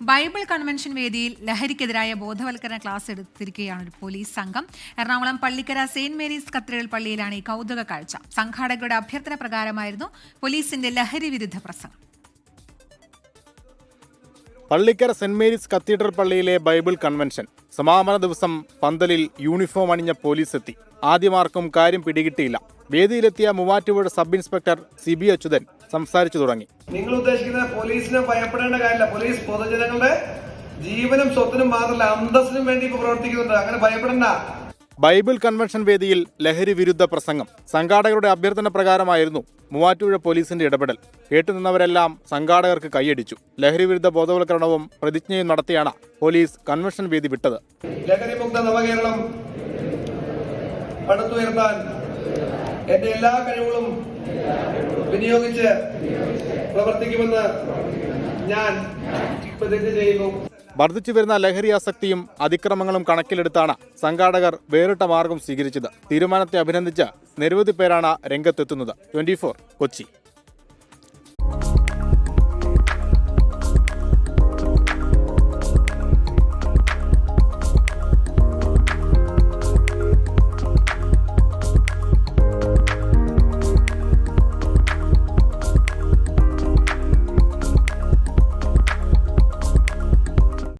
Bible convention വേദിയിൽ ലഹരിക്കെതിരായ ബോധവൽക്കരണ class എടുത്തിരിക്കുകയാണ് ഒരു പോലീസ് സംഘം. Ernakulam Pallikkara saint Mary's cathedral പള്ളിയിലാണ് ഈ കൗതുക കാഴ്ച. സംഘാടകരുടെ അഭ്യർത്ഥന പ്രകാരമായിരുന്നു പോലീസിന്റെ ലഹരി വിരുദ്ധ പ്രസംഗം. പള്ളിക്കര സെന്റ് മേരീസ് കത്തീഡ്രൽ പള്ളിയിലെ ബൈബിൾ കൺവെൻഷൻ. സമാപന ദിവസം പന്തലിൽ യൂണിഫോം അണിഞ്ഞ പോലീസ് എത്തി. ആദ്യമാർക്കും കാര്യം പിടികിട്ടിയില്ല. വേദിയിലെത്തിയ Muvattupuzha sub inspector C B Achuthan സംസാരിച്ചു തുടങ്ങി. നിങ്ങൾ ഉദ്ദേശിക്കുന്ന പോലീസിനെ ഭയപ്പെടേണ്ട കാര്യമില്ല. പോലീസ് പൊതുജനങ്ങളുടെ ജീവനും സ്വത്തിനും മാത്രമല്ല അന്തസ്സിനും വേണ്ടി ഇപ്പൊ പ്രവർത്തിക്കുന്നുണ്ട്. അങ്ങനെ ഭയപ്പെടണ്ട. ബൈബിൾ കൺവെൻഷൻ വേദിയിൽ ലഹരി വിരുദ്ധ പ്രസംഗം. സംഘാടകരുടെ അഭ്യർത്ഥന പ്രകാരമായിരുന്നു മൂവാറ്റുപുഴ പോലീസിന്റെ ഇടപെടൽ. കേട്ടുനിന്നവരെല്ലാം സംഘാടകർക്ക് കൈയടിച്ചു. ലഹരി വിരുദ്ധ ബോധവൽക്കരണവും പ്രതിജ്ഞയും നടത്തിയാണ് പോലീസ് കൺവെൻഷൻ വേദി വിട്ടത്. ലഹരി മുക്ത നവകേരളം പടുത്തുയർത്താൻ എന്റെ എല്ലാ കഴിവുകളും വിനിയോഗിച്ച് പ്രവർത്തിക്കുമെന്ന് ഞാൻ പ്രതിജ്ഞ ചെയ്യുന്നു. വർദ്ധിച്ചു വരുന്ന ലഹരി ആസക്തിയും അതിക്രമങ്ങളും കണക്കിലെടുത്താണ് സംഘാടകർ വേറിട്ട മാർഗം സ്വീകരിച്ചത്. തീരുമാനത്തെ അഭിനന്ദിച്ച് നിരവധി പേരാണ് രംഗത്തെത്തുന്നത്. ട്വന്റി കൊച്ചി.